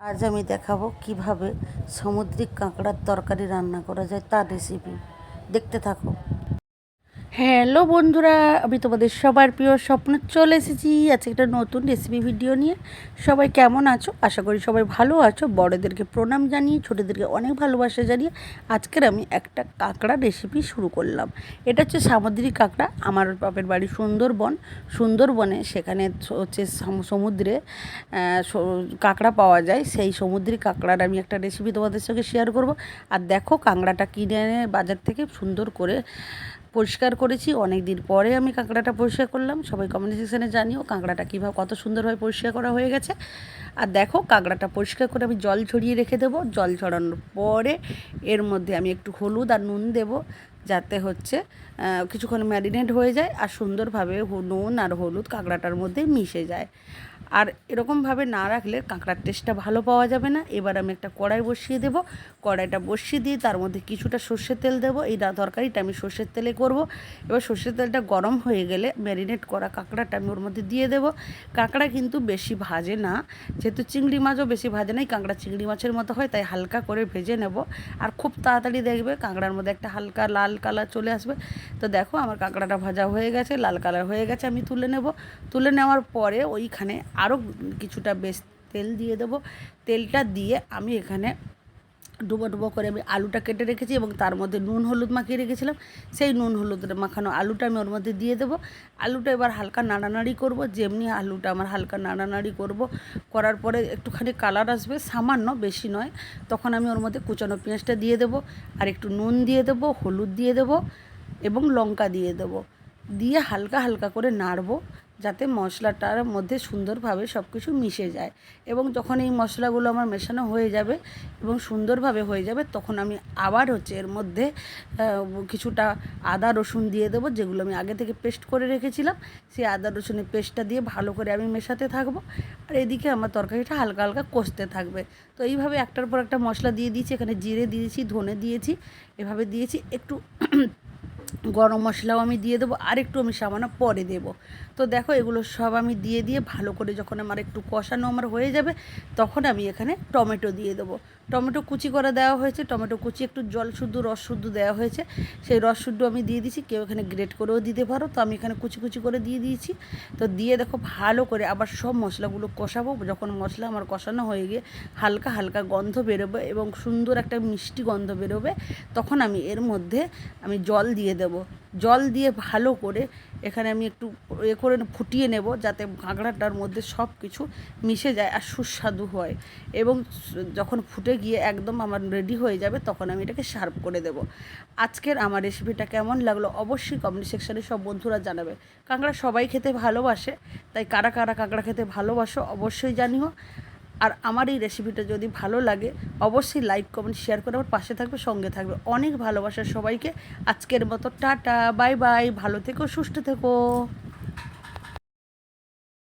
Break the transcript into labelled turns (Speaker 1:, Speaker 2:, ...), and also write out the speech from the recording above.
Speaker 1: আজ আমি দেখাবো কীভাবে সামুদ্রিক কাঁকড়ার তরকারি রান্না করা যায় তার রেসিপি দেখতে থাকো। হ্যালো বন্ধুরা, আমি তোমাদের সবার প্রিয় স্বপ্ন চলে এসেছি। আজকে একটা নতুন রেসিপি ভিডিও নিয়ে। সবাই কেমন আছো? আশা করি সবাই ভালো আছো। বড়দেরকে প্রণাম জানিয়ে, ছোটোদেরকে অনেক ভালোবাসা জানিয়ে আজকের আমি একটা কাঁকড়া রেসিপি শুরু করলাম। এটা হচ্ছে সামুদ্রিক কাঁকড়া, আমার বাপের বাড়ি সুন্দরবন। সুন্দরবনে সেখানে হচ্ছে সমুদ্রে কাঁকড়া পাওয়া যায়। সেই সমুদ্রিক কাঁকড়ার আমি একটা রেসিপি তোমাদের সঙ্গে শেয়ার করব। আর দেখো কাঁকড়াটা কিনে এনে বাজার থেকে সুন্দর করে পরিষ্কার করেছি অনেক দিন পরে আমি কাঁকড়াটা পরিষ্কার করলাম। সবাই কমেন্ট সেকশানে জানিও কাঁকড়াটা কীভাবে, কত সুন্দরভাবে পরিষ্কার করা হয়ে গেছে। আর দেখো, কাঁকড়াটা পরিষ্কার করে আমি জল ছড়িয়ে রেখে দেবো। জল ছড়ানোর পরে এর মধ্যে আমি একটু হলুদ আর নুন দেবো, যাতে হচ্ছে কিছুক্ষণ ম্যারিনেট হয়ে যায় আর সুন্দরভাবে নুন আর হলুদ কাঁকড়াটার মধ্যে মিশে যায়। আর এরকমভাবে না রাখলে কাঁকড়ার টেস্টটা ভালো পাওয়া যাবে না। এবার আমি একটা কড়াই বসিয়ে দেব। কড়াইটা বসিয়ে দিয়ে তার মধ্যে কিছুটা সর্ষের তেল দেবো। এই তরকারিটা আমি সর্ষের তেলে করব। এবার সর্ষের তেলটা গরম হয়ে গেলে ম্যারিনেট করা কাঁকড়াটা আমি ওর মধ্যে দিয়ে দেবো। কাঁকড়া কিন্তু বেশি ভাজে না। যেহেতু চিংড়ি মাছও বেশি ভাজে নাই কাঁকড়া চিংড়ি মাছের মতো হয়, তাই হালকা করে ভেজে নেব। আর খুব তাড়াতাড়ি দেখবে কাঁকড়ার মধ্যে একটা হালকা লাল কালার চলে আসবে। তো দেখো আমার কাঁকড়াটা ভাজা হয়ে গেছে, লাল কালার হয়ে গেছে, আমি তুলে নেব। তুলে নেওয়ার পরে ওইখানে আরও কিছুটা বেশ তেল দিয়ে দেবো। তেলটা দিয়ে আমি এখানে ডুবো ডুবো করে আমি আলুটা কেটে রেখেছি এবং তার মধ্যে নুন হলুদ মাখিয়ে রেখেছিলাম। সেই নুন হলুদ মাখানো আলুটা আমি ওর মধ্যে দিয়ে দেবো। আলুটা এবার হালকা নাড়ানাড়ি করব, যেমনি আলুটা আমার হালকা নাড়ানাড়ি করব। করার পরে একটুখানি কালার আসবে, সামান্য বেশি নয়। তখন আমি ওর মধ্যে কুচানো পেঁয়াজটা দিয়ে দেবো আর একটু নুন দিয়ে দেবো, হলুদ দিয়ে দেবো এবং লঙ্কা দিয়ে দেবো। দিয়ে হালকা হালকা করে নাড়বো। যাতে মশলাটার মধ্যে সুন্দরভাবে সব কিছু মিশে যায়। এবং যখন এই মশলাগুলো আমার মেশানো হয়ে যাবে এবং সুন্দরভাবে হয়ে যাবে, তখন আমি আবার হচ্ছে এর মধ্যে কিছুটা আদা রসুন দিয়ে দেবো, যেগুলো আমি আগে থেকে পেস্ট করে রেখেছিলাম। সেই আদা রসুনের পেস্টটা দিয়ে ভালো করে আমি মেশাতে থাকব। আর এদিকে আমার তরকারিটা হালকা হালকা কষতে থাকবে। তো এইভাবে একটার পর একটা মশলা দিয়ে দিয়েছি, এখানে জিরে দিয়েছি, ধনে দিয়েছি, এভাবে দিয়েছি। একটু গরম মশলাও আমি দিয়ে দেবো আর একটু আমি সামান্য পরে দেবো। তো দেখো এগুলো সব আমি দিয়ে দিয়ে ভালো করে যখন আমার একটু কষানো আমার হয়ে যাবে, তখন আমি এখানে টমেটো দিয়ে দেবো। টমেটো কুচি করে দেওয়া হয়েছে, টমেটো কুচি একটু জল শুদ্ধ, রস শুদ্ধ দেওয়া হয়েছে। সেই রস শুদ্ধ আমি দিয়ে দিয়েছি, কেউ এখানে গ্রেট করেও দিতে পারো। তো আমি এখানে কুচি কুচি করে দিয়ে দিয়েছি। তো দিয়ে দেখো ভালো করে আবার সব মশলাগুলো কষাবো, যখন মশলা আমার কষানো হয়ে গিয়ে হালকা হালকা গন্ধ বেরোবে এবং সুন্দর একটা মিষ্টি গন্ধ বেরোবে, তখন আমি এর মধ্যে আমি জল দিয়ে দেব। জল দিয়ে ভালো করে এখানে আমি একটু এ করে ফুটিয়ে নেব যাতে কাঁকড়াটার মধ্যে সব কিছু মিশে যায় আর সুস্বাদু হয়। এবং যখন ফুটে গিয়ে একদম আমার রেডি হয়ে যাবে তখন আমি এটাকে সার্ভ করে দেব। আজকের আমার রেসিপিটা কেমন লাগল অবশ্যই কমেন্ট সেকশানে সব বন্ধুরা জানাবে। কাঁকড়া সবাই খেতে ভালোবাসে, তাই কারা কারা কাঁকড়া খেতে ভালোবাসো অবশ্যই জানিও। আর আমার এই রেসিপিটা যদি ভালো লাগে, অবশ্যই লাইক কমেন্ট শেয়ার করে আমার পাশে থাকবে, সঙ্গে থাকবে। অনেক ভালোবাসা সবাইকে। আজকের মতো টাটা বাই বাই ভালো থেকো, সুস্থ থেকো।